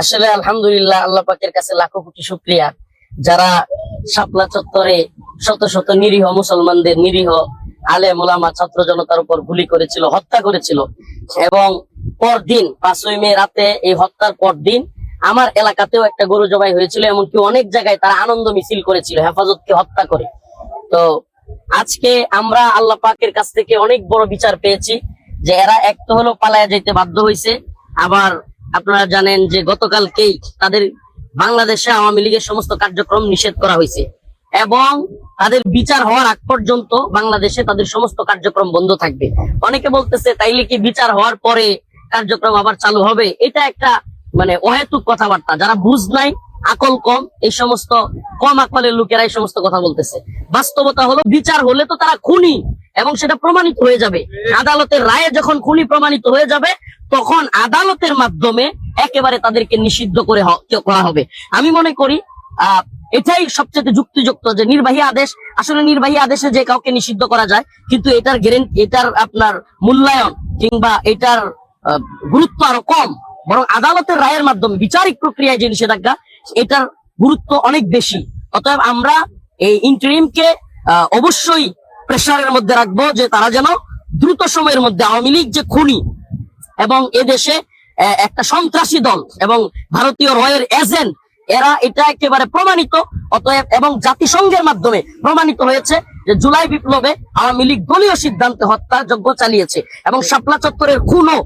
আসলে আলহামদুলিল্লাহ আল্লাহ পাকের কাছে লাখো কোটি শুক্রিয়া। যারা শাপলা চত্বরে শত শত নিরীহ মুসলমানদের নিরীহ আলে মোলামা ছাত্র জনতার উপর গুলি করেছিল, হত্যা করেছিল। এবং পরদিন, পাঁচই মে রাতে এই হত্যার পরদিন আমার এলাকাতেও একটা গরু জবাই হয়েছিল, এমনকি অনেক জায়গায় তারা আনন্দ মিছিল করেছিল, হেফাজতকে হত্যা করে। তো আজকে আমরা আল্লাহ পাকের কাছ থেকে অনেক বড় বিচার পেয়েছি যে এরা এক তো হলো পালায়া যেতে বাধ্য হয়েছে আবার আপনারা জানেন যে গতকালকেই তাদের বাংলাদেশে আওয়ামী লীগের সমস্ত কার্যক্রম নিষেধ করা হয়েছে। এবং তাদের বিচার হওয়ার আগ পর্যন্ত বাংলাদেশে তাদের সমস্ত কার্যক্রম বন্ধ থাকবে। অনেকে বলতেছে, তাইলে কি বিচার হওয়ার পরে কার্যক্রম আবার চালু হবে? এটা একটা মানে অহেতুক কথাবার্তা। যারা বুঝ নাই আকল কম, এই সমস্ত কম আকলের লোকেরা এই সমস্ত কথা বলতেছে। বাস্তবতা হলো, বিচার হলে তো তারা খুনি, এবং সেটা প্রমাণিত হয়ে যাবে। আদালতের রায়ে যখন খুনি প্রমাণিত হয়ে যাবে, তখন আদালতের মাধ্যমে একেবারে তাদেরকে নিষিদ্ধ করে করা হবে। আমি মনে করি, আহ, এটাই সবচেয়ে যুক্তিযুক্ত যে নির্বাহী আদেশ। আসলে নির্বাহী আদেশে যে কাউকে নিষিদ্ধ করা যায়, কিন্তু এটার গ্যারেন্টি এটার আপনার মূল্যায়ন কিংবা এটার গুরুত্ব আরও কম। বরং আদালতের রায়ের মাধ্যমে বিচারিক প্রক্রিয়ায় যে নিষেধাজ্ঞা এটার গুরুত্ব অনেক বেশি। অতএব আমরা এই ইন্টারিমকে অবশ্যই প্রেশারের মধ্যে রাখব যে তারা যেন দ্রুত সময়ের মধ্যে আওয়ামী লীগ যে খুনি এবং এদেশে একটা সন্ত্রাসী দল এবং ভারতীয় রয়ের এজেন্ট এরা এটা একেবারে প্রমাণিত। অতএব এবং জাতিসংঘের মাধ্যমে প্রমাণিত হয়েছে যে জুলাই বিপ্লবে আওয়ামী লীগ দলীয় সিদ্ধান্তে হত্যাযজ্ঞ চালিয়েছে এবং শাপলা চত্বরের খুনও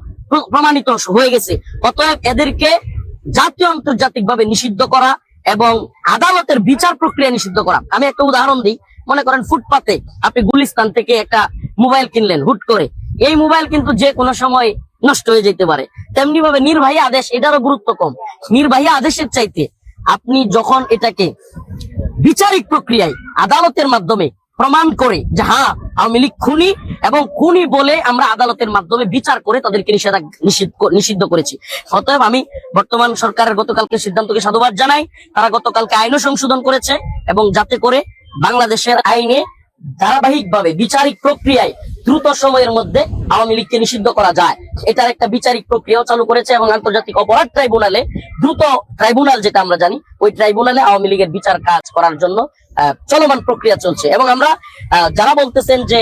প্রমাণিত হয়ে গেছে। অতএব এদেরকে জাতীয় আন্তর্জাতিক ভাবে নিষিদ্ধ করা এবং আদালতের বিচার প্রক্রিয়া নিষিদ্ধ করা। আমি একটা উদাহরণ দিই। মনে করেন ফুটপাতে আপনি গুলিস্তান থেকে একটা মোবাইল কিনলেন হুট করে। এই মোবাইল কিন্তু যে কোনো সময় নষ্ট হয়ে যেতে পারে। তেমনি ভাবে নির্বাহী আদেশ এটারও গুরুত্ব কম। নির্বাহী আদেশের চাইতে আপনি যখন এটাকে বিচারিক প্রক্রিয়ায়, আদালতের মাধ্যমে প্রমাণ করে যে হ্যাঁ আওয়ামী লীগ খুনি এবং খুনি বলে আমরা আদালতের মাধ্যমে বিচার করে তাদেরকে নিষিদ্ধ করেছি। অতএব আমি বর্তমান সরকারের গতকালকে সিদ্ধান্তকে সাধুবাদ জানাই। তারা গতকালকে আইনও সংশোধন করেছে এবং যাতে করে বাংলাদেশের আইনে ধারাবাহিকভাবে বিচারিক প্রক্রিয়ায় দ্রুত সময়ের মধ্যে আওয়ামী লীগকে নিষিদ্ধ করা যায়। এটার একটা বিচারিক প্রক্রিয়াও চালু করেছে এবং আন্তর্জাতিক অপরাধ ট্রাইব্যুনালে দ্রুত ট্রাইব্যুনাল যেটা আমরা জানি ওই ট্রাইব্যুনালে আওয়ামী লীগের বিচার কাজ করার জন্য চলমান প্রক্রিয়া চলছে। এবং আমরা যারা বলতেছেন যে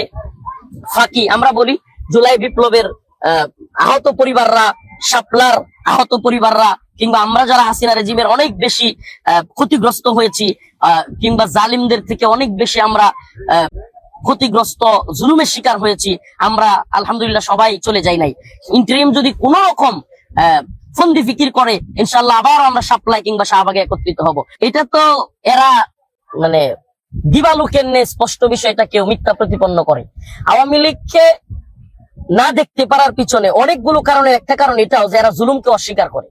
ফাঁকি আমরা বলি জুলাই বিপ্লবের আহ, আহত পরিবাররা শাপলার আহত পরিবাররা কিংবা আমরা যারা হাসিনা রেজিমের অনেক বেশি ক্ষতিগ্রস্ত হয়েছি কিংবা জালিমদের থেকে অনেক বেশি আমরা ক্ষতিগ্রস্ত, জুলুমের শিকার হয়েছি, আমরা আলহামদুলিল্লাহ সবাই চলে যাই নাই। ইন্টারিম যদি কোনো রকম ফন্দি ফিকির করে ইনশাল্লাহ আবার আমরা সাপ্লাই কিংবা শাহবাগে একত্রিত হব। এটা তো এরা মানে দিবালুকের নে স্পষ্ট বিষয়টা কেউ মিথ্যা প্রতিপন্ন করে। আওয়ামী লীগকে না দেখতে পারার পিছনে অনেকগুলো কারণে, একটা কারণ এটাও যে এরা জুলুমকে অস্বীকার করে।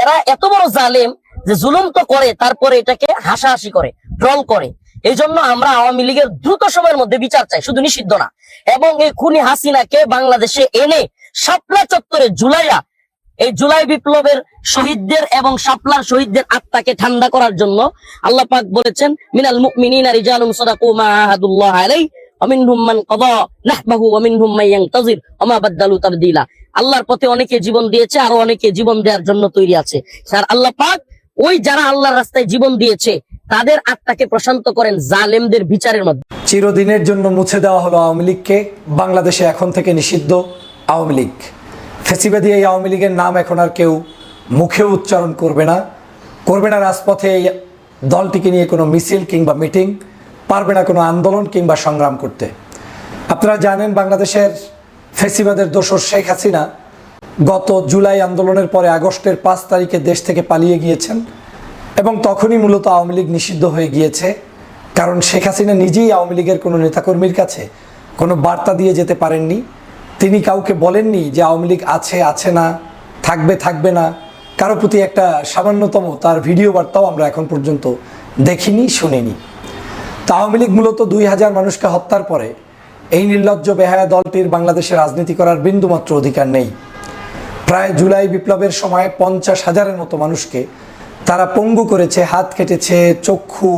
এরা এত বড় জালেম যে জুলুম তো করে, তারপরে এটাকে হাসাহাসি করে, ট্রল করে। এই জন্য আমরা আওয়ামী লীগের দ্রুত সময়ের মধ্যে বিচার চাই, শুধু নিষিদ্ধ না। এবং এই খুনি হাসিনাকে বাংলাদেশে এনে সাপলা চত্বরে জুলাইয়া এই জুলাই বিপ্লবের শহীদদের এবং সাপলার শহীদদের আত্মাকে ঠান্ডা করার জন্য আল্লাহ পাক বলেছেন, মিনাল মুমিনিনা রিজালুম সাদাকু মা আহাদুল্লাহ আলাইহি অমিনহুম মান কদা নাহবাহু অমিনহুম মান ইয়ান্তাজির ওমা বাদদালু তাবদিলা। আল্লাহর পথে অনেকে জীবন দিয়েছে, আর অনেকে জীবন দেওয়ার জন্য তৈরি আছে। স্যার, আল্লাহ পাক ওই যারা আল্লাহর রাস্তায় জীবন দিয়েছে, তাদের আত্মাকে প্রশান্ত করেন জালেমদের বিচারের মধ্যে চিরদিনের জন্য মুছে দেওয়া হলো আওয়ামী লীগকে। বাংলাদেশে এখন থেকে নিষিদ্ধ আওয়ামী লীগ। ফেসিবাদী এই আওয়ামী লীগের নাম এখন আর কেউ মুখেও উচ্চারণ করবে না। করবে না রাজপথে এই দলটিকে নিয়ে কোনো মিছিল কিংবা মিটিং। পারবে না কোনো আন্দোলন কিংবা সংগ্রাম করতে। আপনারা জানেন বাংলাদেশের ফেসিবাদের দোসর শেখ হাসিনা গত জুলাই আন্দোলনের পরে আগস্টের পাঁচ তারিখে দেশ থেকে পালিয়ে গিয়েছেন এবং তখনই মূলত আওয়ামী লীগ নিষিদ্ধ হয়ে গিয়েছে। কারণ শেখ হাসিনা নিজেই আওয়ামী লীগের কোনো নেতাকর্মীর কাছে কোনো বার্তা দিয়ে যেতে পারেননি। তিনি কাউকে বলেননি যে আওয়ামী লীগ আছে আছে না, থাকবে থাকবে না। কারও প্রতি একটা সামান্যতম তার ভিডিও বার্তাও আমরা এখন পর্যন্ত দেখিনি, শুনিনি। তা আওয়ামী লীগ মূলত দুই হাজার মানুষকে হত্যার পরে এই নির্লজ্জ বেহায়া দলটির বাংলাদেশে রাজনীতি করার বিন্দুমাত্র অধিকার নেই। প্রায় জুলাই বিপ্লবের সময় পঞ্চাশ হাজারের মতো মানুষকে তারা পঙ্গু করেছে, হাত কেটেছে, চক্ষু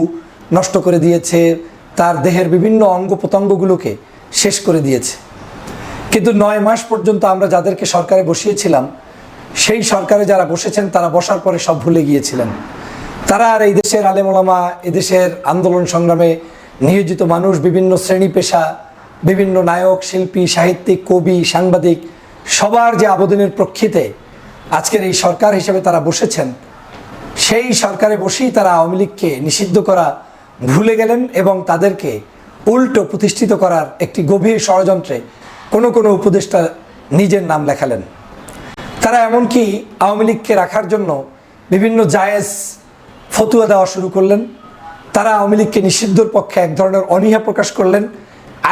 নষ্ট করে দিয়েছে, তার দেহের বিভিন্ন অঙ্গ প্রত্যঙ্গগুলোকে শেষ করে দিয়েছে। কিন্তু নয় মাস পর্যন্ত আমরা যাদেরকে সরকারে বসিয়েছিলাম, সেই সরকারে যারা বসেছেন, তারা বসার পরে সব ভুলে গিয়েছিলেন। তারা আর এই দেশের আলেমোলামা এদেশের আন্দোলন সংগ্রামে নিয়োজিত মানুষ, বিভিন্ন শ্রেণি পেশা, বিভিন্ন নায়ক, শিল্পী, সাহিত্যিক, কবি, সাংবাদিক সবার যে আবেদনের প্রেক্ষিতে আজকের এই সরকার হিসেবে তারা বসেছেন, সেই সরকারে বসেই তারা আওয়ামী লীগকে নিষিদ্ধ করা ভুলে গেলেন এবং তাদেরকে উল্টো প্রতিষ্ঠিত করার একটি গভীর ষড়যন্ত্রে কোনো কোনো উপদেষ্টা নিজের নাম লেখালেন। তারা এমনকি আওয়ামী লীগকে রাখার জন্য বিভিন্ন জায়েজ ফতুয়া দেওয়া শুরু করলেন। তারা আওয়ামী লীগকে নিষিদ্ধর পক্ষে এক ধরনের অনীহা প্রকাশ করলেন।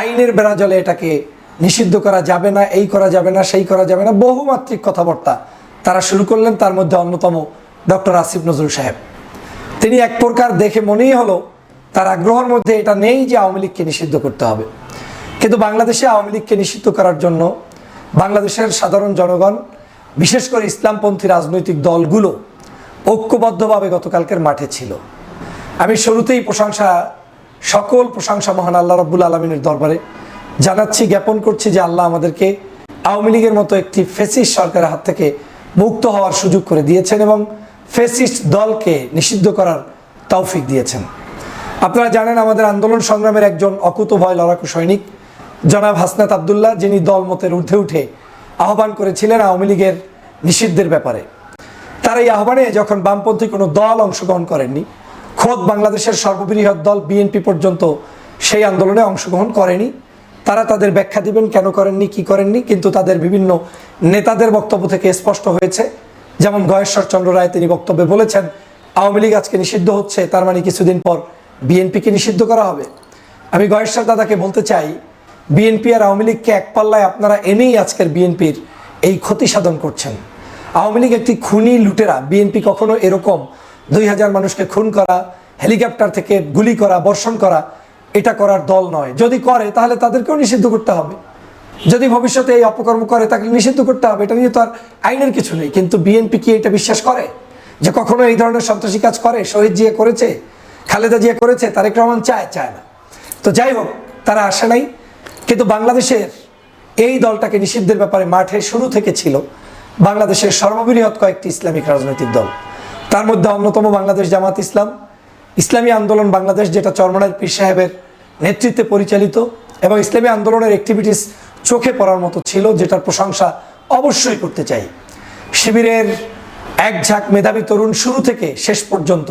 আইনের বেড়াজলে এটাকে নিষিদ্ধ করা যাবে না, এই করা যাবে না, সেই করা যাবে না, বহুমাত্রিক কথাবার্তা তারা শুরু করলেন, তার মধ্যে অন্যতম ডক্টর আসিফ নজরুল সাহেব। তিনি এক প্রকার দেখে মনেই হলো তার আগ্রহের মধ্যে এটা নেই যে আওয়ামী লীগকে নিষিদ্ধ করতে হবে। কিন্তু বাংলাদেশে আওয়ামী লীগকে নিষিদ্ধ করার জন্য বাংলাদেশের সাধারণ জনগণ, বিশেষ করে ইসলামপন্থী রাজনৈতিক দলগুলো ঐক্যবদ্ধভাবে গতকালকের মাঠে ছিল। আমি শুরুতেই প্রশংসা, সকল প্রশংসা মহান আল্লাহ রব্বুল আলমিনের দরবারে জানাচ্ছি, জ্ঞাপন করছি যে আল্লাহ আমাদেরকে আওয়ামী লীগের মতো একটি ফেসিস্ট সরকারের হাত থেকে মুক্ত হওয়ার সুযোগ করে দিয়েছেন এবং ফেসিস্ট দলকে নিষিদ্ধ করার তৌফিক দিয়েছেন। আপনারা জানেন, আমাদের আন্দোলন সংগ্রামের একজন অকুত ভয় লড়াকু সৈনিক, জনাব হাসনাত আবদুল্লাহ, যিনি দলমতের ঊর্ধ্বে উঠে আহ্বান করেছিলেন আওয়ামী লীগের নিষিদ্ধের ব্যাপারে। তার এই আহ্বানে যখন বামপন্থী কোনো দল অংশগ্রহণ করেননি, খোদ বাংলাদেশের সর্ববৃহৎ দল বিএনপি পর্যন্ত সেই আন্দোলনে অংশগ্রহণ করেনি। তারা তাদের ব্যাখ্যা দিবেন কেন করেননি, কি করেননি, কিন্তু তাদের বিভিন্ন নেতাদের বক্তব্য থেকে স্পষ্ট হয়েছে। যেমন গয়েশ্বর চন্দ্র রায় তিনি বক্তব্যে বলেছেন, আওয়ামী লীগ আজকে নিষিদ্ধ হচ্ছে, তার মানে কিছুদিন পর বিএনপিকে নিষিদ্ধ করা হবে। আমি গয়েশ্বর দাদাকে বলতে চাই, বিএনপি আর আওয়ামী লীগকে এক পাল্লায় আপনারা এনেই আজকের বিএনপির এই ক্ষতি সাধন করছেন। আওয়ামী লীগ একটি খুনি লুটেরা, বিএনপি কখনো এরকম দুই হাজার মানুষকে খুন করা, হেলিকপ্টার থেকে গুলি করা, বর্ষণ করা এটা করার দল নয়। যদি করে, তাহলে তাদেরকেও নিষিদ্ধ করতে হবে। যদি ভবিষ্যতে এই অপকর্ম করে, তাকে নিষিদ্ধ করতে হবে। এটা নিয়ে তো আর আইনের কিছু নেই। কিন্তু বিএনপি কি এটা বিশ্বাস করে? যে কখনো এই ধরনের সন্ত্রাসী কাজ করে? শহীদ জিয়া করেছে? খালেদা জিয়া করেছে? তারেক রহমান চায়? চায় না। তো যাই হোক, তারা আসে নাই। কিন্তু বাংলাদেশের এই দলটাকে নিষিদ্ধের ব্যাপারে মাঠে শুরু থেকে ছিল বাংলাদেশের সর্ববৃহৎ কয়েকটি ইসলামিক রাজনৈতিক দল। তার মধ্যে অন্যতম বাংলাদেশ জামাত ইসলাম। ইসলামী আন্দোলন বাংলাদেশ যেটা চরমনার পীর সাহেবের নেতৃত্বে পরিচালিত এবং ইসলামী আন্দোলনের অ্যাক্টিভিটিস চোখে পড়ার মতো ছিল, যেটার প্রশংসা অবশ্যই করতে চাই। শিবিরের এক ঝাঁক মেধাবী তরুণ শুরু থেকে শেষ পর্যন্ত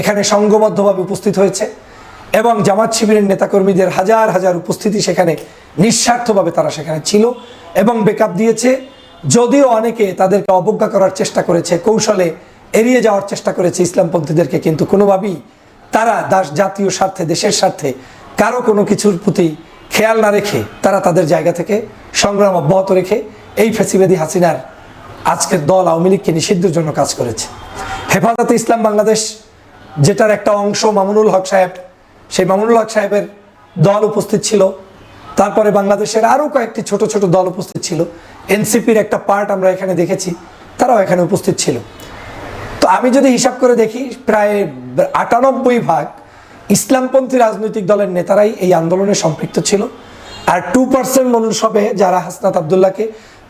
এখানে সংঘবদ্ধভাবে উপস্থিত হয়েছে এবং জামাত শিবিরের নেতাকর্মীদের হাজার হাজার উপস্থিতি সেখানে নিঃস্বার্থভাবে তারা সেখানে ছিল এবং বেকআপ দিয়েছে। যদিও অনেকে তাদেরকে অবজ্ঞা করার চেষ্টা করেছে, কৌশলে এড়িয়ে যাওয়ার চেষ্টা করেছে ইসলামপন্থীদেরকে, কিন্তু কোনোভাবেই তারা দাস জাতীয় স্বার্থে, দেশের স্বার্থে কারও কোনো কিছুর প্রতি খেয়াল না রেখে তারা তাদের জায়গা থেকে সংগ্রাম অব্যাহত রেখে এই ফেসিবাদী হাসিনার আজকের দল আওয়ামী লীগকে নিষিদ্ধের জন্য কাজ করেছে। হেফাজতে ইসলাম বাংলাদেশ, যেটার একটা অংশ মামুনুল হক সাহেব, সেই মামুনুল হক সাহেবের দল উপস্থিত ছিল। তারপরে বাংলাদেশের আরও কয়েকটি ছোট ছোট দল উপস্থিত ছিল। এনসিপির একটা পার্ট আমরা এখানে দেখেছি, তারাও এখানে উপস্থিত ছিল। আমি যদি হিসাব করে দেখি, প্রায় আটানব্বই ভাগ ইসলামপন্থী রাজনৈতিক দলের নেতারাই এই আন্দোলনে সম্পৃক্ত ছিল। আর টু পার্সেন্ট হবে যারা হাসনাত আবদুল্লাহকে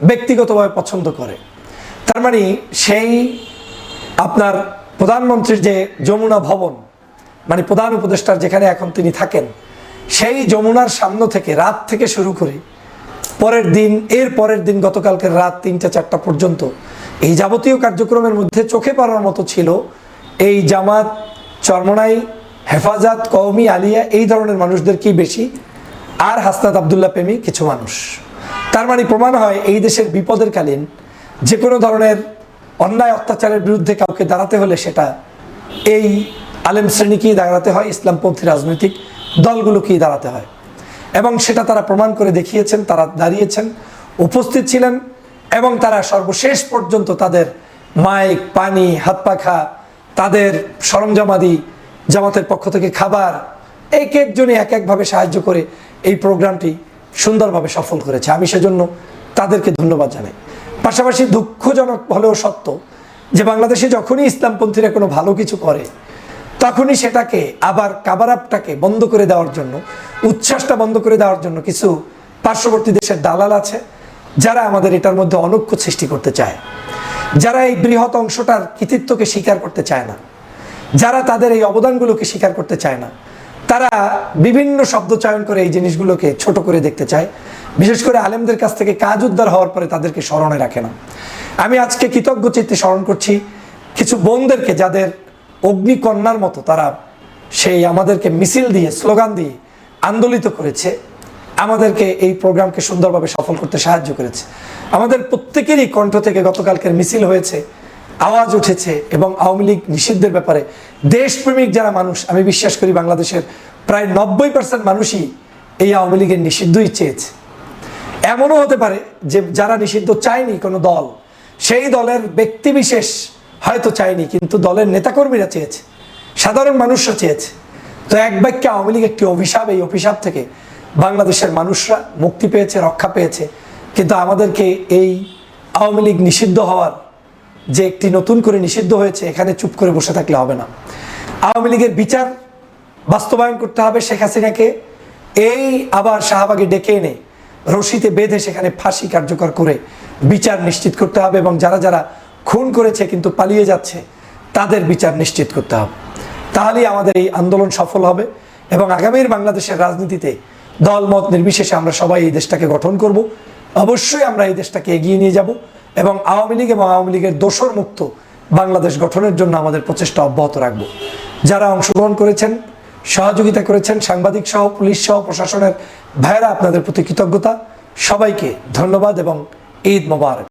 ব্যক্তিগতভাবে পছন্দ করে, তার মানে সেই আপনার প্রধানমন্ত্রীর যে যমুনা ভবন মানে প্রধান উপদেষ্টার যেখানে এখন তিনি থাকেন, সেই যমুনার সামনে থেকে রাত থেকে শুরু করে পরের দিন, এর পরের দিন গতকালকের রাত তিনটা চারটা পর্যন্ত এই যাবতীয় কার্যক্রমের মধ্যে চোখে পড়ার মতো ছিল এই জামাত চরমনাই, হেফাজত, কওমি, আলিয়া, এই ধরনের মানুষদেরকেই বেশি? আর হাসনাত আবদুল্লাহ প্রেমী কিছু মানুষ। তার মানে প্রমাণ হয় এই দেশের বিপদের কালীন যে কোনো ধরনের অন্যায় অত্যাচারের বিরুদ্ধে কাউকে দাঁড়াতে হলে সেটা এই আলেম শ্রেণীকেই দাঁড়াতে হয়, ইসলামপন্থী রাজনৈতিক দলগুলোকেই দাঁড়াতে হয়? এবং সেটা তারা প্রমাণ করে দেখিয়েছেন, তারা দাঁড়িয়েছেন, উপস্থিত ছিলেন। এবং তারা সর্বশেষ পর্যন্ত তাদের মাইক, পানি, হাত পাখা, তাদের সরঞ্জামাদি, জামাতের পক্ষ থেকে খাবার, এক একজনই এক একভাবে সাহায্য করে এই প্রোগ্রামটি সুন্দরভাবে সফল করেছে। আমি সেজন্য তাদেরকে ধন্যবাদ জানাই। পাশাপাশি দুঃখজনক হলেও সত্য যে বাংলাদেশে যখনই ইসলামপন্থীরা কোনো ভালো কিছু করে, তখনই সেটাকে আবার কাবার আপটাকে বন্ধ করে দেওয়ার জন্য, উচ্ছ্বাসটা বন্ধ করে দেওয়ার জন্য কিছু পার্শ্ববর্তী দেশের দালাল আছে। যারা আমাদের এটার মধ্যে অনৈক্য সৃষ্টি করতে চায়, যারা এই বৃহৎ অংশটার কৃতিত্বকে স্বীকার করতে চায় না, যারা তাদের এই অবদানগুলোকে স্বীকার করতে চায় না, তারা বিভিন্ন শব্দ চয়ন করে এই জিনিসগুলোকে ছোট করে দেখতে চায়। বিশেষ করে আলেমদের কাছ থেকে কাজ উদ্ধার হওয়ার পরে তাদেরকে স্মরণে রাখে না। আমি আজকে কৃতজ্ঞ চিত্তে স্মরণ করছি কিছু বোনদেরকে যাদের অগ্নিকন্যার মতো তারা সেই আমাদেরকে মিছিল দিয়ে, স্লোগান দিয়ে আন্দোলিত করেছে। আমাদেরকে এই প্রোগ্রামকে সুন্দরভাবে সফল করতে সাহায্য করেছে। আমাদের প্রত্যেকেরই কণ্ঠ থেকে গতকালকের মিছিল হয়েছে, আওয়াজ উঠেছে এবং আওয়ামী লীগ নিষিদ্ধের ব্যাপারে দেশপ্রেমিক যারা মানুষ, আমি বিশ্বাস করি বাংলাদেশের প্রায় নব্বই পার্সেন্ট মানুষই এই আওয়ামী লীগের নিষিদ্ধই চেয়েছে। এমনও হতে পারে যে যারা নিষিদ্ধ চায়নি কোনো দল, সেই দলের ব্যক্তিবিশেষ হয়তো চায়নি, কিন্তু দলের নেতাকর্মীরা চেয়েছে, সাধারণ মানুষরা চেয়েছে। তো এক বাক্যে আওয়ামী লীগ একটি অভিশাপ, এই অভিশাপ থেকে বাংলাদেশের মানুষরা মুক্তি পেয়েছে, রক্ষা পেয়েছে। কিন্তু আমাদেরকে এই আওয়ামী লীগ নিষিদ্ধ হওয়ার যে একটি নতুন করে নিষিদ্ধ হয়েছে, এখানে চুপ করে বসে থাকলে হবে না। আওয়ামী লীগের বিচার বাস্তবায়ন করতে হবে শেখ হাসিনাকে। এই আবার শাহবাগে ডেকে এনে রশিতে বেঁধে সেখানে ফাঁসি কার্যকর করে বিচার নিশ্চিত করতে হবে এবং যারা যারা খুন করেছে কিন্তু পালিয়ে যাচ্ছে, তাদের বিচার নিশ্চিত করতে হবে। তাহলেই আমাদের এই আন্দোলন সফল হবে এবং আগামীর বাংলাদেশের রাজনীতিতে দলমত নির্বিশেষে আমরা সবাই এই দেশটাকে গঠন করব। অবশ্যই আমরা এই দেশটাকে এগিয়ে নিয়ে যাব এবং আওয়ামী লীগ এবং আওয়ামী লীগের দোষর মুক্ত বাংলাদেশ গঠনের জন্য আমাদের প্রচেষ্টা অব্যাহত রাখব। যারা অংশগ্রহণ করেছেন, সহযোগিতা করেছেন, সাংবাদিক সহ, পুলিশ সহ, প্রশাসনের ভাইয়েরা, আপনাদের প্রতি কৃতজ্ঞতা। সবাইকে ধন্যবাদ এবং ঈদ মোবারক।